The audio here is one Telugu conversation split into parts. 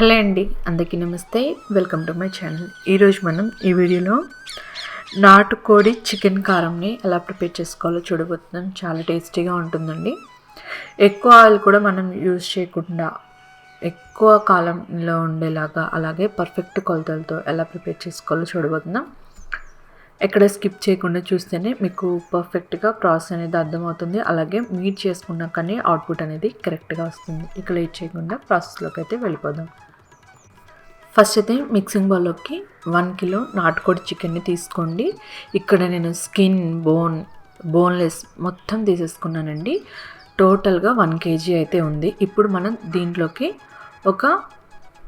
హలో అండి అందరికీ నమస్తే. Welcome to my channel. ఈరోజు మనం ఈ వీడియోలో నాటుకోడి చికెన్ కారంని ఎలా ప్రిపేర్ చేసుకోవాలో చూడబోతున్నాం. చాలా టేస్టీగా ఉంటుందండి. ఎక్కువ ఆయిల్ కూడా మనం యూజ్ చేయకుండా ఎక్కువ కాలంలో ఉండేలాగా అలాగే పర్ఫెక్ట్ కొలతలతో ఎలా ప్రిపేర్ చేసుకోవాలో చూడబోతున్నాం. ఎక్కడ స్కిప్ చేయకుండా చూస్తేనే మీకు పర్ఫెక్ట్గా ప్రాసెస్ అనేది అర్థమవుతుంది. అలాగే మీట్ చేసుకున్నా కానీ అవుట్పుట్ అనేది కరెక్ట్గా వస్తుంది. ఇక లేట్ చేయకుండా ప్రాసెస్లోకి అయితే వెళ్ళిపోదాం. ఫస్ట్ అయితే మిక్సింగ్ బౌల్లోకి వన్ కిలో నాటుకోడి చికెన్ని తీసుకోండి. ఇక్కడ నేను స్కిన్ బోన్ బోన్లెస్ మొత్తం తీసేసుకున్నానండి. టోటల్గా వన్ కేజీ అయితే ఉంది. ఇప్పుడు మనం దీంట్లోకి ఒక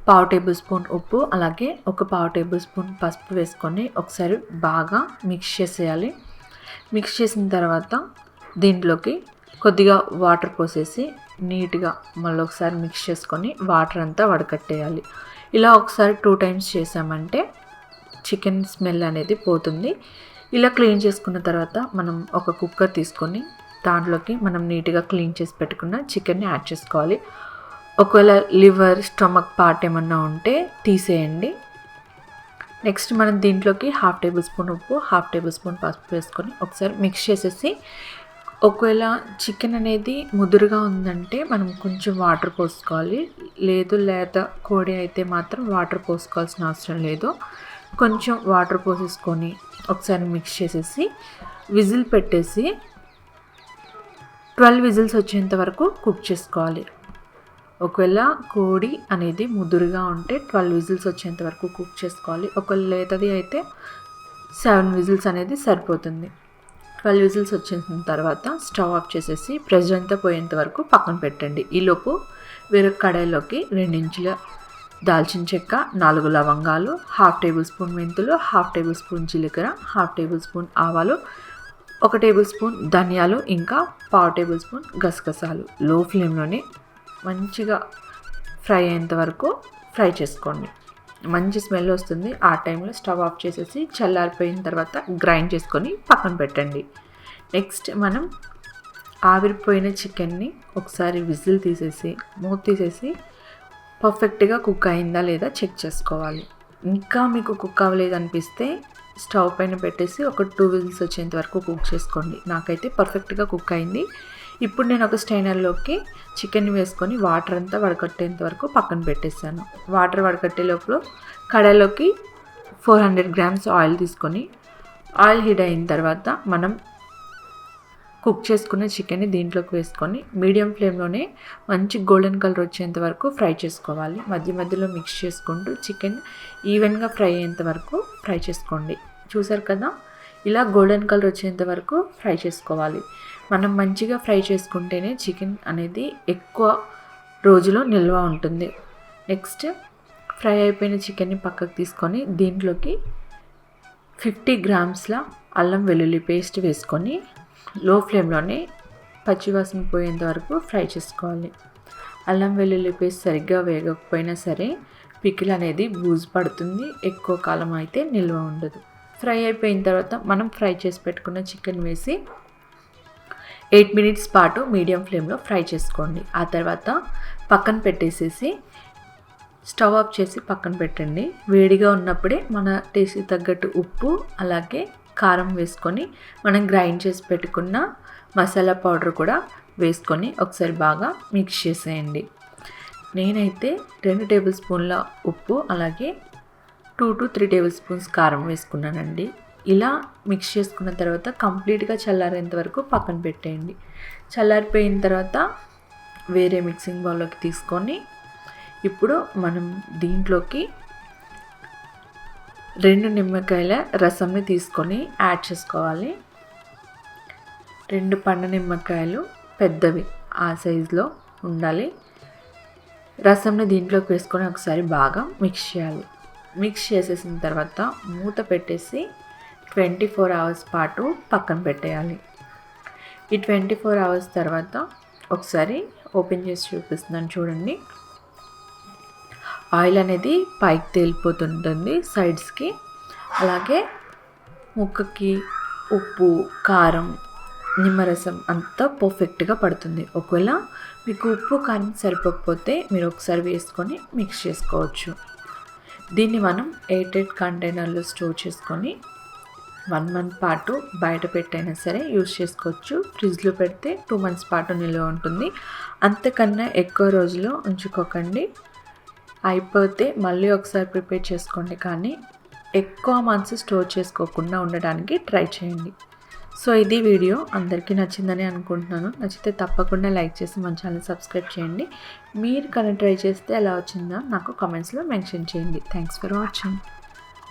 పావు టేబుల్ స్పూన్ ఉప్పు అలాగే ఒక పావు టేబుల్ స్పూన్ పసుపు వేసుకొని ఒకసారి బాగా మిక్స్ చేసేయాలి. మిక్స్ చేసిన తర్వాత దీంట్లోకి కొద్దిగా వాటర్ పోసేసి నీట్గా మళ్ళీ ఒకసారి మిక్స్ చేసుకొని వాటర్ అంతా వడకట్టేయాలి. ఇలా ఒకసారి టూ టైమ్స్ చేసామంటే చికెన్ స్మెల్ అనేది పోతుంది. ఇలా క్లీన్ చేసుకున్న తర్వాత మనం ఒక కుక్కర్ తీసుకొని దాంట్లోకి మనం నీట్గా క్లీన్ చేసి పెట్టుకున్న చికెన్ని యాడ్ చేసుకోవాలి. ఒకవేళ లివర్ స్టమక్ పార్ట్ ఏమన్నా ఉంటే తీసేయండి. నెక్స్ట్ మనం దీంట్లోకి హాఫ్ టేబుల్ స్పూన్ ఉప్పు హాఫ్ టేబుల్ స్పూన్ పసుపు వేసుకొని ఒకసారి మిక్స్ చేసేసి ఒకవేళ చికెన్ అనేది ముదురుగా ఉందంటే మనం కొంచెం వాటర్ పోసుకోవాలి. లేదు లేదా కోడి అయితే మాత్రం వాటర్ పోసుకోవాల్సిన అవసరం లేదు. కొంచెం వాటర్ పోసేసుకొని ఒకసారి మిక్స్ చేసేసి విజిల్ పెట్టేసి ట్వెల్వ్ విజిల్స్ వచ్చేంత వరకు కుక్ చేసుకోవాలి. ఒకవేళ కోడి అనేది ముదురుగా ఉంటే ట్వెల్వ్ విజిల్స్ వచ్చేంత వరకు కుక్ చేసుకోవాలి. ఒకవేళ లేతది అయితే సెవెన్ విజిల్స్ అనేది సరిపోతుంది. ట్వెల్వ్ విజిల్స్ వచ్చిన తర్వాత స్టవ్ ఆఫ్ చేసేసి ప్రెజర్ అంతా పోయేంత వరకు పక్కన పెట్టండి. ఈలోపు వేరొక కడాయిలోకి రెండించుల దాల్చిన చెక్క నాలుగు లవంగాలు హాఫ్ టేబుల్ స్పూన్ మెంతులు హాఫ్ టేబుల్ స్పూన్ జీలకర్ర హాఫ్ టేబుల్ స్పూన్ ఆవాలు ఒక టేబుల్ స్పూన్ ధనియాలు ఇంకా పావు టేబుల్ స్పూన్ గసగసాలు. లో ఫ్లేమ్లోనే మంచిగా ఫ్రై అయ్యేంత వరకు ఫ్రై చేసుకోండి. మంచి స్మెల్ వస్తుంది. ఆ టైంలో స్టవ్ ఆఫ్ చేసేసి చల్లారిపోయిన తర్వాత గ్రైండ్ చేసుకొని పక్కన పెట్టండి. నెక్స్ట్ మనం ఆవిరిపోయిన చికెన్ని ఒకసారి విజిల్ తీసేసి మూత తీసేసి పర్ఫెక్ట్గా కుక్ అయిందా లేదా చెక్ చేసుకోవాలి. ఇంకా మీకు కుక్ అవ్వలేదు అనిపిస్తే స్టవ్ పైన పెట్టేసి ఒక టూ విజిల్స్ వచ్చేంత వరకు కుక్ చేసుకోండి. నాకైతే పర్ఫెక్ట్గా కుక్ అయింది. ఇప్పుడు నేను ఒక స్టైనర్లోకి చికెన్ వేసుకొని వాటర్ అంతా వడకట్టేంత వరకు పక్కన పెట్టేసాను వాటర్ వడకట్టే లోపల కడాయిలోకి ఫోర్ హండ్రెడ్ గ్రామ్స్ ఆయిల్ తీసుకొని ఆయిల్ హీట్ అయిన తర్వాత మనం కుక్ చేసుకున్న చికెన్ని దీంట్లోకి వేసుకొని మీడియం ఫ్లేమ్లోనే మంచి గోల్డెన్ కలర్ వచ్చేంత వరకు ఫ్రై చేసుకోవాలి. మధ్య మధ్యలో మిక్స్ చేసుకుంటూ చికెన్ ఈవెన్గా ఫ్రై అయ్యేంత వరకు ఫ్రై చేసుకోండి. చూసారు కదా? ఇలా గోల్డెన్ కలర్ వచ్చేంత వరకు ఫ్రై చేసుకోవాలి. మనం మంచిగా ఫ్రై చేసుకుంటేనే చికెన్ అనేది ఎక్కువ రోజులు నిల్వ ఉంటుంది. నెక్స్ట్ ఫ్రై అయిపోయిన చికెన్ని పక్కకు తీసుకొని దీంట్లోకి ఫిఫ్టీ గ్రామ్స్ల అల్లం వెల్లుల్లి పేస్ట్ వేసుకొని లో ఫ్లేమ్లోనే పచ్చివాసన పోయేంత వరకు ఫ్రై చేసుకోవాలి. అల్లం వెల్లుల్లి పేస్ట్ సరిగ్గా వేగకపోయినా సరే పికిల్ అనేది బూజు పడుతుంది. ఎక్కువ కాలం అయితే నిల్వ ఉండదు. ఫ్రై అయిపోయిన తర్వాత మనం ఫ్రై చేసి పెట్టుకున్న చికెన్ వేసి ఎయిట్ మినిట్స్ పాటు మీడియం ఫ్లేమ్లో ఫ్రై చేసుకోండి. ఆ తర్వాత పక్కన పెట్టేసేసి స్టవ్ ఆఫ్ చేసి పక్కన పెట్టండి. వేడిగా ఉన్నప్పుడే మన టేస్ట్ తగ్గట్టు ఉప్పు అలాగే కారం వేసుకొని మనం గ్రైండ్ చేసి పెట్టుకున్న మసాలా పౌడర్ కూడా వేసుకొని ఒకసారి బాగా మిక్స్ చేసేయండి. నేనైతే రెండు టేబుల్ స్పూన్ల ఉప్పు అలాగే two to three tablespoons కారం వేసుకున్నానండి. ఇలా మిక్స్ చేసుకున్న తర్వాత కంప్లీట్గా చల్లారేంత వరకు పక్కన పెట్టేయండి. చల్లారిపోయిన తర్వాత వేరే మిక్సింగ్ బౌల్లోకి తీసుకొని ఇప్పుడు మనం దీంట్లోకి రెండు నిమ్మకాయల రసంని తీసుకొని యాడ్ చేసుకోవాలి. రెండు పండు నిమ్మకాయలు పెద్దవి ఆ సైజులో ఉండాలి. రసంని దీంట్లోకి వేసుకొని ఒకసారి బాగా మిక్స్ చేయాలి. మిక్స్ చేసేసిన తర్వాత మూత పెట్టేసి ట్వంటీ ఫోర్ అవర్స్ పాటు పక్కన పెట్టేయాలి. ఈ ట్వంటీ ఫోర్ అవర్స్ తర్వాత ఒకసారి ఓపెన్ చేసి చూపిస్తున్నాను చూడండి. ఆయిల్ అనేది పైకి తేలిపోతుంటుంది సైడ్స్కి అలాగే ముక్కకి ఉప్పు కారం నిమ్మరసం అంతా పర్ఫెక్ట్గా పడుతుంది. ఒకవేళ మీకు ఉప్పు కారం సరిపోకపోతే మీరు ఒకసారి వేసుకొని మిక్స్ చేసుకోవచ్చు. దీన్ని మనం ఎయిటెడ్ కంటైనర్లో స్టోర్ చేసుకొని వన్ మంత్ పాటు బయట పెట్టైనా సరే యూస్ చేసుకోవచ్చు. ఫ్రిడ్జ్లో పెడితే టూ మంత్స్ పాటు నిల్వ ఉంటుంది. అంతకన్నా ఎక్కువ రోజులు ఉంచుకోకండి. అయిపోతే మళ్ళీ ఒకసారి ప్రిపేర్ చేసుకోండి కానీ ఎక్కువ మంత్స్ స్టోర్ చేసుకోకుండా ఉండడానికి ట్రై చేయండి. సో ఇది వీడియో అందరికీ నచ్చిందని అనుకుంటున్నాను. నచ్చితే తప్పకుండా లైక్ చేసి మన ఛానల్ సబ్స్క్రైబ్ చేయండి. మీరు కానీ ట్రై చేస్తే ఎలా వచ్చిందో నాకు కామెంట్స్లో మెన్షన్ చేయండి. Thanks for watching